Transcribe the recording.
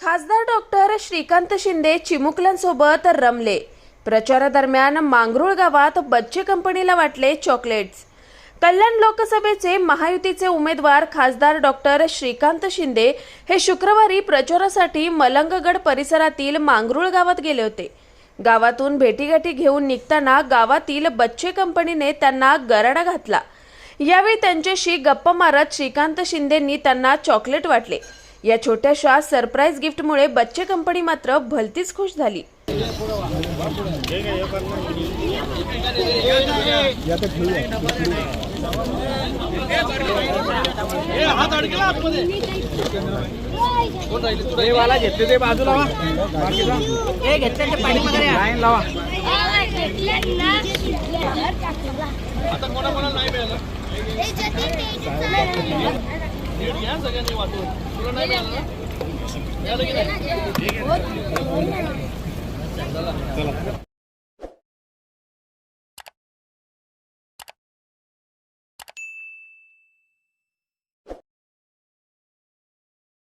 खासदार डॉक्टर श्रीकांत शिंदे चिमुकल्यांसोबत रमले. प्रचारादरम्यान मांगरुळ गावात बच्चे कंपनीला वाटले चॉकलेट्स कल्याण लोकसभेचे महायुतीचे उमेदवार खासदार डॉक्टर श्रीकांत शिंदे हे शुक्रवारी प्रचारासाठी मलंगगड परिसरातील मांगरुळ गावात गेले होते. गावातून भेटीगाठी घेऊन निघताना गावातील बच्चे कंपनीने त्यांना गराडा घातला. यावेळी त्यांच्याशी गप्पा मारत श्रीकांत शिंदेंनी त्यांना चॉकलेट वाटले. या छोट्याशा सरप्राईज गिफ्टमुळे बच्चे कंपनी मात्र भलतीच खुश झाली. बाजूला लावा सगळ्यांनी वाटून. तुला नाही